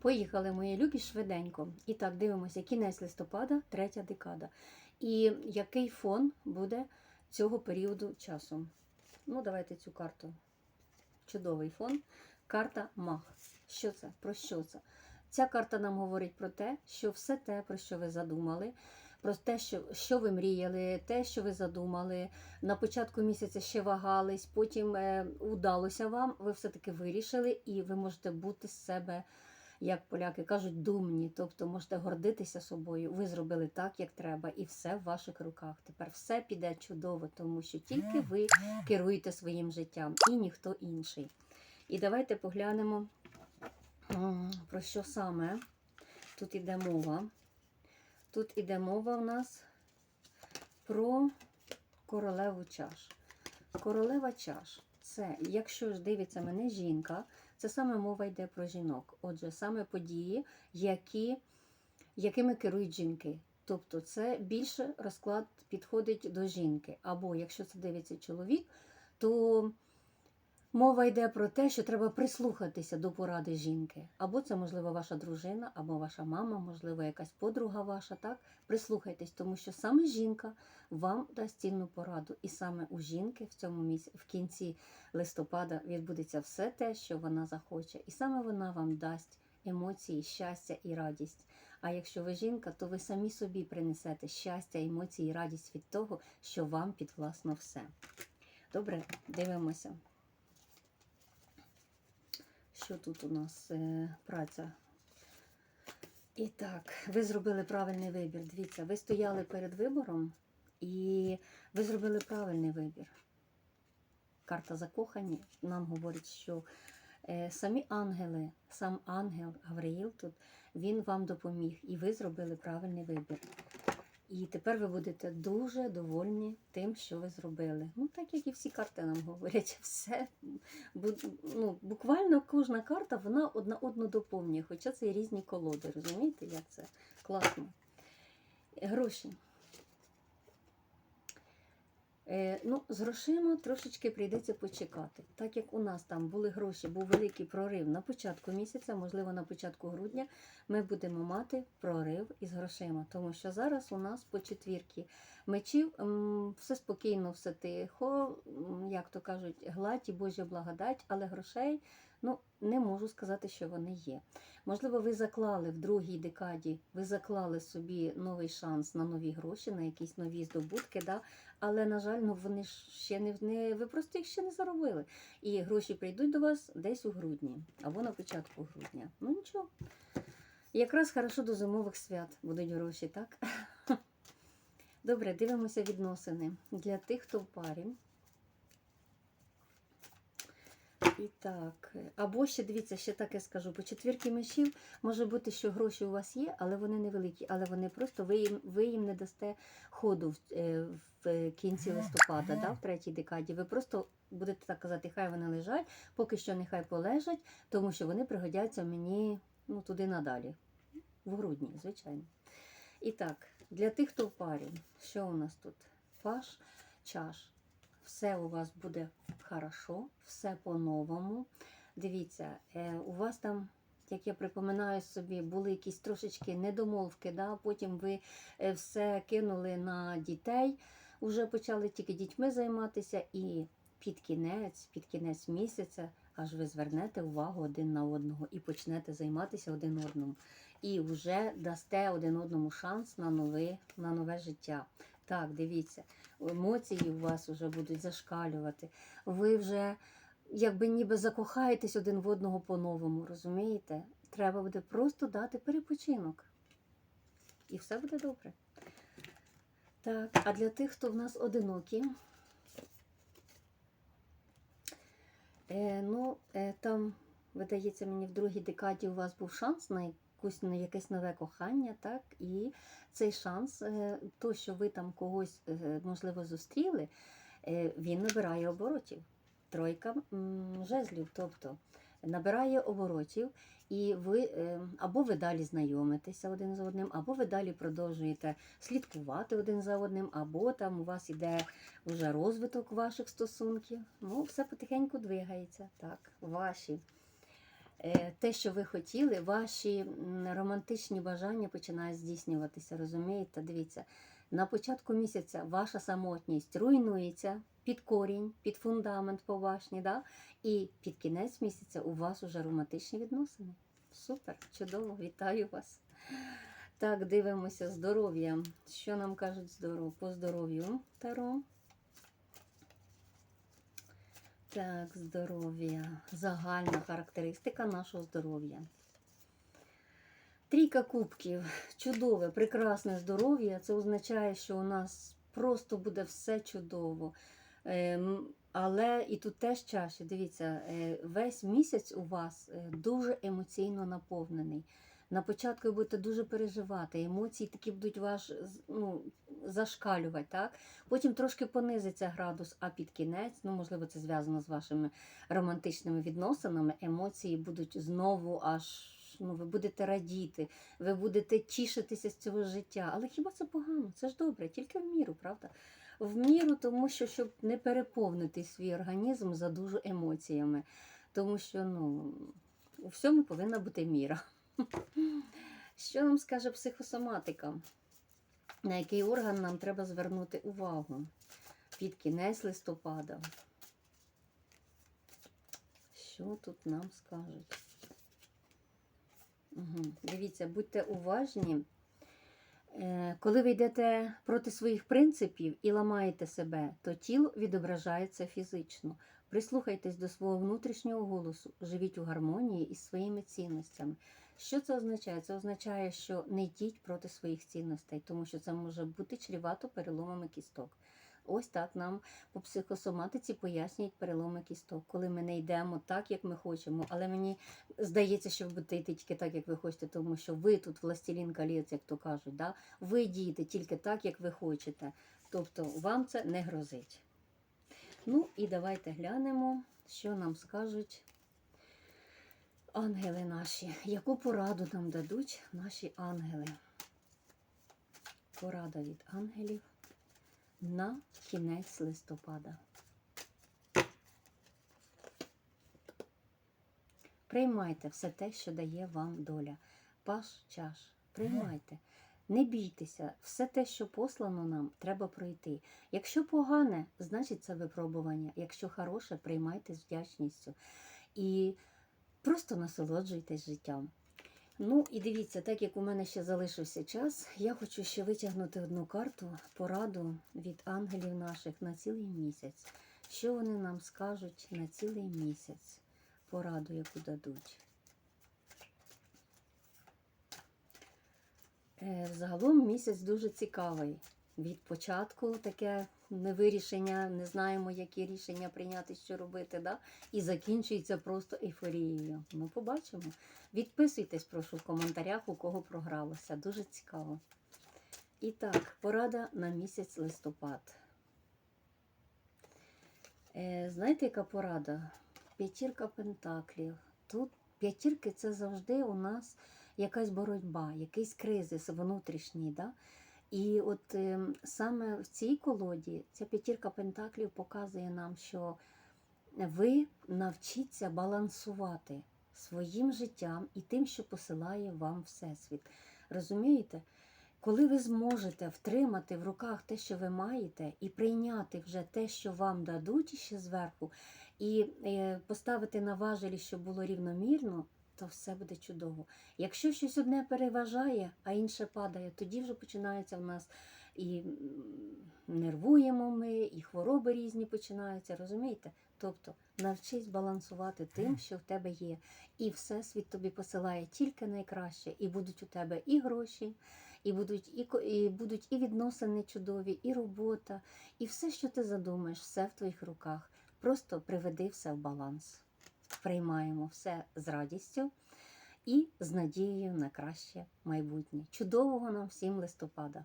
Поїхали, мої любі, швиденько. І так, дивимося, кінець листопада, третя декада. І який фон буде цього періоду часу? Ну, давайте цю карту. Чудовий фон. Карта Мах. Що це? Про що це? Ця карта нам говорить про те, що все те, про що ви задумали, про те, що, що ви мріяли, те, що ви задумали. На початку місяця ще вагались, потім е, удалося вам, ви все-таки вирішили, і ви можете бути з себе, як поляки кажуть, думні. Тобто можете гордитися собою. Ви зробили так, як треба, і все в ваших руках. Тепер все піде чудово, тому що тільки ви керуєте своїм життям і ніхто інший. І давайте поглянемо, про що саме тут іде мова. Тут іде мова в нас про королеву чаш. Королева чаш це, якщо ж дивиться мене жінка, це саме мова йде про жінок. Отже, саме події, які, якими керують жінки. Тобто це більше розклад підходить до жінки. Або якщо це дивиться чоловік, то мова йде про те, що треба прислухатися до поради жінки. Або це, можливо, ваша дружина, або ваша мама, можливо, якась подруга ваша. Так, прислухайтесь, тому що саме жінка вам дасть цінну пораду. І саме у жінки в цьому місці, в кінці листопада, відбудеться все те, що вона захоче, і саме вона вам дасть емоції, щастя і радість. А якщо ви жінка, то ви самі собі принесете щастя, емоції і радість від того, що вам підвласно все. Добре, дивимося. Що тут у нас е, праця? І так, ви зробили правильний вибір. Дивіться, ви стояли перед вибором і ви зробили правильний вибір. Карта закохані нам говорить, що е, самі ангели, сам ангел Гавриїл тут, він вам допоміг, і ви зробили правильний вибір. І тепер ви будете дуже довольні тим, що ви зробили. Ну, так як і всі карти нам говорять, все ну, буквально кожна карта вона одна одну доповнює, хоча це і різні колоди. Розумієте, як це класно. Гроші. Е, ну, з грошима трошечки прийдеться почекати. Так як у нас там були гроші, був великий прорив на початку місяця, можливо, на початку грудня, ми будемо мати прорив із грошима. Тому що зараз у нас по четвірки мечів все спокійно, все тихо, як то кажуть, гладь і Божа благодать, але грошей ну, не можу сказати, що вони є. Можливо, ви заклали в другій декаді, ви заклали собі новий шанс на нові гроші, на якісь нові здобутки. Да? Але, на жаль, ну вони ще не, не ви просто їх ще не заробили. І гроші прийдуть до вас десь у грудні або на початку грудня. Ну нічого. Якраз хорошо до зимових свят будуть гроші, так? Добре, дивимося відносини для тих, хто в парі. І так, або ще дивіться, ще таке скажу. По четвірки мечів може бути, що гроші у вас є, але вони невеликі, але вони просто ви їм, ви їм не дасте ходу в, е, в кінці листопада, да, в третій декаді. Ви просто будете так казати, хай вони лежать, поки що нехай полежать, тому що вони пригодяться мені ну, туди надалі, в грудні, звичайно. І так, для тих, хто в парі, що у нас тут? Паш, чаш. Все у вас буде хорошо, все по-новому. Дивіться, е, у вас там, як я припоминаю собі, були якісь трошечки недомовки, да? потім ви е, все кинули на дітей, вже почали тільки дітьми займатися, і під кінець, під кінець місяця, аж ви звернете увагу один на одного і почнете займатися один одному. І вже дасте один одному шанс на нове, на нове життя. Так, дивіться, емоції у вас вже будуть зашкалювати. Ви вже якби ніби закохаєтесь один в одного по-новому, розумієте? Треба буде просто дати перепочинок. І все буде добре. Так, а для тих, хто в нас одинокі, е, ну, е, там, видається, мені в другій декаді у вас був шанс на якусь на якесь нове кохання, так? І цей шанс, е, то, що ви там когось, е, можливо, зустріли, е, він набирає оборотів. Тройка жезлів, тобто набирає оборотів, і ви або ви далі знайомитеся один з одним, або ви далі продовжуєте слідкувати один за одним, або там у вас іде вже розвиток ваших стосунків. Ну, все потихеньку двигається. Так, ваші те, що ви хотіли, ваші романтичні бажання починають здійснюватися. Розумієте? Дивіться, на початку місяця ваша самотність руйнується під корінь, під фундамент по да? і під кінець місяця у вас уже романтичні відносини. Супер, чудово, вітаю вас. Так, дивимося здоров'я. Що нам кажуть здоров... по здоров'ю Таро? Так, здоров'я. Загальна характеристика нашого здоров'я. Трійка кубків. Чудове, прекрасне здоров'я. Це означає, що у нас просто буде все чудово. Ем, але і тут теж чаші. Дивіться, е, весь місяць у вас е, дуже емоційно наповнений. На початку будете дуже переживати, емоції такі будуть ваш ну, зашкалювати. Так? Потім трошки понизиться градус, а під кінець, ну можливо, це зв'язано з вашими романтичними відносинами. Емоції будуть знову аж. Ну, ви будете радіти, ви будете тішитися з цього життя. Але хіба це погано? Це ж добре, тільки в міру, правда? В міру, тому що щоб не переповнити свій організм за дуже емоціями. Тому що ну, у всьому повинна бути міра. Що нам скаже психосоматика? На який орган нам треба звернути увагу під кінець листопада? Що тут нам скажуть? Угу. Дивіться, будьте уважні. Е, Коли ви йдете проти своїх принципів і ламаєте себе, то тіло відображається фізично. Прислухайтесь до свого внутрішнього голосу, живіть у гармонії із своїми цінностями. Що це означає? Це означає, що не йдіть проти своїх цінностей, тому що це може бути чрівато переломами кісток. Ось так нам по психосоматиці пояснюють переломи кісток, коли ми не йдемо так, як ми хочемо. Але мені здається, що ви будете йти тільки так, як ви хочете, тому що ви тут властелін колець, як то кажуть. Да? Ви дієте тільки так, як ви хочете. Тобто вам це не грозить. Ну і давайте глянемо, що нам скажуть ангели наші. Яку пораду нам дадуть наші ангели? Порада від ангелів на кінець листопада. Приймайте все те, що дає вам доля. Паш чаш. Приймайте. Не бійтеся, все те, що послано нам, треба пройти. Якщо погане, значить це випробування. Якщо хороше, приймайте з вдячністю. І просто насолоджуйтесь життям. Ну і дивіться, так як у мене ще залишився час, я хочу ще витягнути одну карту, пораду від ангелів наших на цілий місяць. Що вони нам скажуть на цілий місяць? Пораду, яку дадуть. Е, Загалом місяць дуже цікавий. Від початку таке невирішення, не знаємо, які рішення прийняти, що робити, да? і закінчується просто ейфорією. Ну, побачимо. Відписуйтесь, прошу, в коментарях, у кого програлося. Дуже цікаво. І так, порада на місяць листопад. Е, знаєте, яка порада? П'ятірка пентаклів. Тут п'ятірки це завжди у нас якась боротьба, якийсь кризис внутрішній. Да? І от е, саме в цій колоді ця п'ятірка пентаклів показує нам, що ви навчіться балансувати своїм життям і тим, що посилає вам Всесвіт. Розумієте? Коли ви зможете втримати в руках те, що ви маєте, і прийняти вже те, що вам дадуть ще зверху, і е, поставити на важелі, щоб було рівномірно, то все буде чудово. Якщо щось одне переважає, а інше падає, тоді вже починається в нас і нервуємо ми, і хвороби різні починаються, розумієте? Тобто навчись балансувати тим, що в тебе є. І Всесвіт тобі посилає тільки найкраще, і будуть у тебе і гроші, і будуть і, і будуть і відносини чудові, і робота, і все, що ти задумаєш, все в твоїх руках. Просто приведи все в баланс. Приймаємо все з радістю і з надією на краще майбутнє. Чудового нам всім листопада!